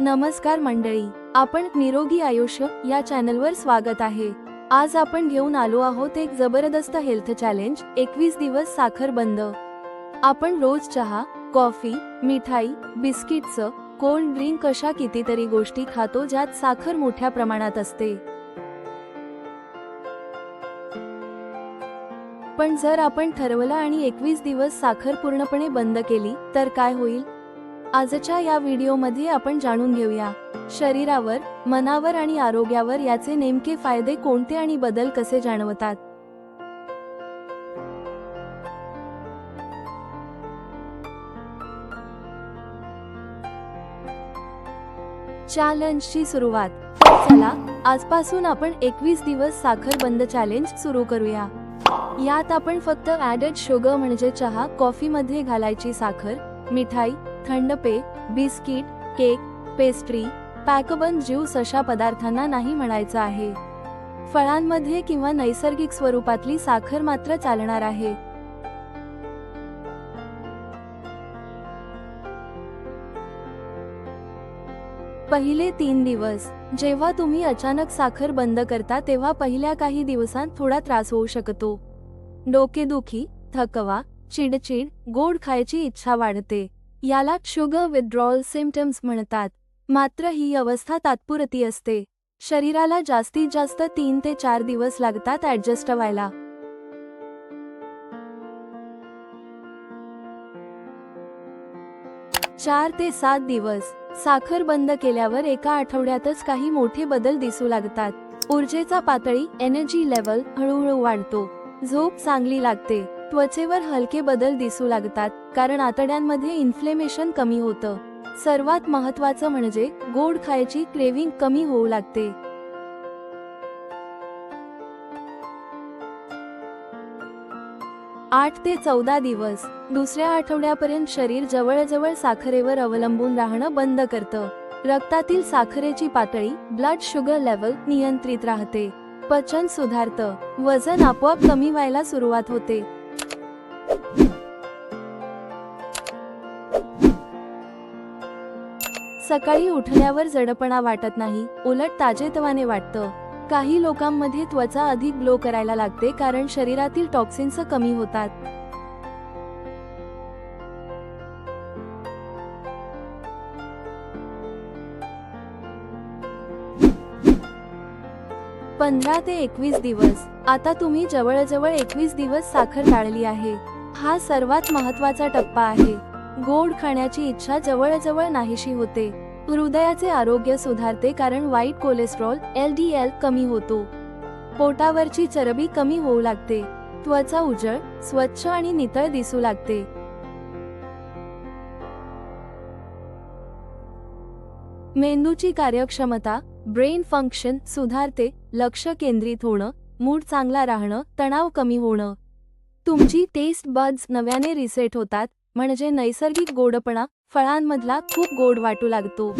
नमस्कार मंडळी आपण निरोगी आयुष्य या चॅनलवर स्वागत आहे. आज आपण घेऊन आलो आहोत एक जबरदस्त हेल्थ चॅलेंज एकवीस दिवस साखर बंद. आपण रोज चहा कॉफी मिठाई बिस्किटचं कोल्ड ड्रिंक अशा कितीतरी गोष्टी खातो ज्यात साखर मोठ्या प्रमाणात असते. पण जर आपण ठरवलं आणि एकवीस दिवस साखर पूर्णपणे बंद केली तर काय होईल? आजच्या या व्हिडिओमध्ये आपण जाणून घेऊया शरीरावर मनावर आणि आरोग्यावर याचे नेमके फायदे कोणते आणि बदल कसे जाणवतात? चॅलेंजची सुरुवात. चला आजपासून आपण एकवीस दिवस साखर बंद चॅलेंज सुरू करूया. यात आपण फक्त ॲडेड शुगर म्हणजे चहा कॉफीमध्ये घालायची साखर मिठाई थंड पेय बिस्किट केक पेस्ट्री पॅकबन ज्यूस अशा पदार्थांना नाही म्हणायचं आहे. फळांमध्ये किंवा नैसर्गिक स्वरूपातली साखर मात्र चालणार आहे. पहिले तीन दिवस जेव्हा तुम्ही अचानक साखर बंद करता तेव्हा पहिल्या काही दिवसांत थोडा त्रास होऊ शकतो. डोकेदुखी थकवा चिडचिड गोड खायची इच्छा वाढते. याला शुगर विथड्रॉल सिम्टम्स म्हणतात. मात्र ही अवस्था तात्पुरती असते. शरीराला जास्तीत जास्त तीन ते चार दिवस लागतात ऍडजस्ट व्हायला. चार ते सात दिवस. साखर बंद केल्यावर एका आठवड्यातच काही मोठे बदल दिसू लागतात. ऊर्जेचा पातळी एनर्जी लेवल हळूहळू वाढतो. झोप चांगली लागते. त्वचेवर हलके बदल दिसू लागतात कारण आतड्यांमध्ये इन्फ्लेमेशन कमी होतं. सर्वात महत्वाचं म्हणजे गोड खायची क्रेविंग कमी होऊ लागते. आठ ते चौदा दिवस. दुसऱ्या आठवड्यापर्यंत शरीर जवळजवळ साखरेवर अवलंबून राहणं बंद करतं. रक्तातील साखरेची पातळी ब्लड शुगर लेवल नियंत्रित राहते. पचन सुधारतं. वजन आपोआप कमी व्हायला सुरुवात होते. सकाळी उठल्यावर जडपणा वाटत नाही उलट ताजेतवाने वाटतं. काही लोकांमध्ये त्वचा अधिक ग्लो करायला लागते कारण शरीरातील टॉक्सिन्स कमी होतात. पंधरा ते एकवीस दिवस. आता तुम्ही जवळजवळ एकवीस दिवस साखर टाळली आहे. हा सर्वात महत्त्वाचा टप्पा आहे. गोड खाण्याची इच्छा जवळजवळ नाहीशी होते. हृदयाचे आरोग्य सुधारते कारण वाईट कोलेस्ट्रॉल एल डी एल कमी होतो. पोटावरची चरबी कमी होऊ लागते. त्वचा उजळ स्वच्छ आणि नितळ दिसू लागते. मेंदूची कार्यक्षमता ब्रेन फंक्शन सुधारते लक्ष केंद्रित होणं मूड चांगला राहणं तणाव कमी होणं. तुमची टेस्ट बड्स नव्याने रिसेट होतात म्हणजे नैसर्गिक गोडपणा फळांमधला खूप गोड वाटू लागतो.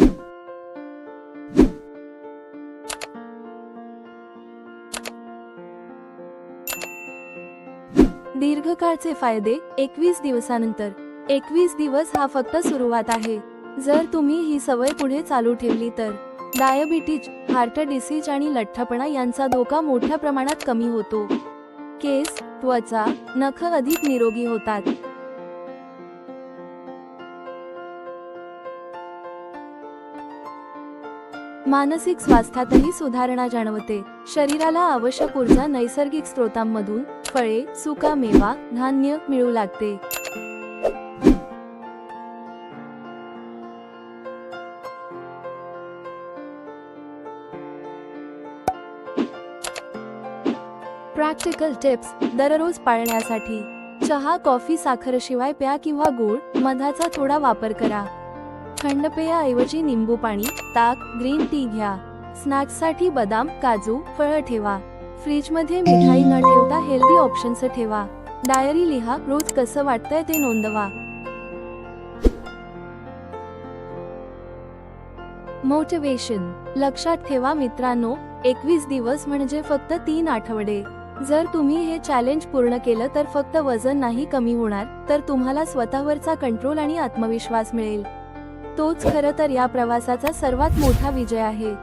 दीर्घकाळचे फायदे एकवीस दिवसानंतर. एकवीस दिवस हा फक्त सुरुवात आहे. जर तुम्ही ही सवय पुढे चालू ठेवली तर. डायबिटीज हार्ट डिसीज आणि लठ्ठपणा यांचा धोका मोठ्या प्रमाणात कमी होतो. केस त्वचा नख अधिक निरोगी होतात. मानसिक स्वास्थ्यातही सुधारणा जाणवते. शरीराला आवश्यक ऊर्जा नैसर्गिक स्रोतांमधून फळे सुका मेवा धान्य मिळू लागते. प्रॅक्टिकल टिप्स दररोज पाळण्यासाठी. चहा कॉफी साखरशिवाय प्या किंवा गूळ मधाचा थोडा वापर करा. थंड पेयाऐवजी निंबू पाणी ताक ग्रीन टी घ्या. स्नॅक्ससाठी बदाम काजू फळं ठेवा. फ्रीजमध्ये मिठाई न ठेवता हेल्दी ऑप्शन्स ठेवा. डायरी लिहा रोज कसं वाटतंय ते नोंदवा. मोटिवेशन. लक्षात ठेवा मित्रांनो एकवीस दिवस म्हणजे फक्त तीन आठवडे. जर तुम्ही हे चॅलेंज पूर्ण केलं तर फक्त वजन नाही कमी होणार तर तुम्हाला स्वतःवरचा कंट्रोल आणि आत्मविश्वास मिळेल. तोच खरं तर या प्रवासाचा सर्वात मोठा विजय आहे.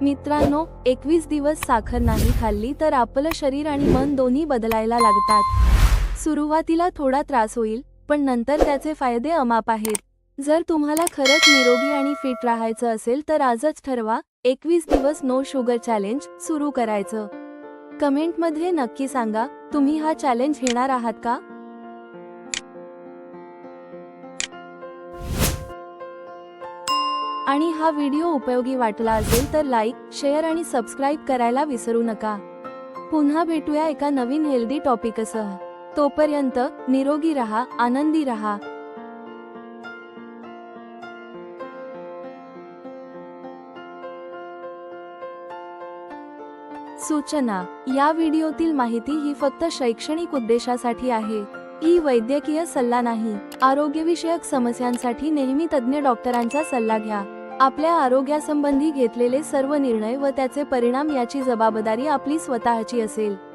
मित्रांनो एकवीस दिवस साखर नाही खाल्ली तर आपलं शरीर आणि मन दोन्ही बदलायला लागतात. सुरुवातीला थोडा त्रास होईल पण नंतर त्याचे फायदे अमाप आहेत. जर तुम्हाला खरंच निरोगी आणि फिट राहायचं असेल तर आजच ठरवा एकवीस दिवस नो शुगर चॅलेंज सुरू करायचं. कमेंटमध्ये नक्की सांगा तुम्ही हा चॅलेंज घेणार आहात का? आणि हा व्हिडिओ उपयोगी वाटला असेल तर लाईक शेअर आणि सबस्क्राईब करायला विसरू नका. पुन्हा भेटूया एका नवीन हेल्दी टॉपिकसह तोपर्यंत निरोगी रहा आनंदी रहा. सूचना. या व्हिडिओतील माहिती ही फक्त शैक्षणिक उद्देशासाठी आहे. ही वैद्यकीय सल्ला नाही. आरोग्यविषयक समस्यांसाठी नेहमी तज्ज्ञ डॉक्टरांचा सल्ला घ्या. आपल्या आरोग्यासंबंधी घेतलेले सर्व निर्णय व त्याचे परिणाम याची जबाबदारी आपली स्वतःची असेल.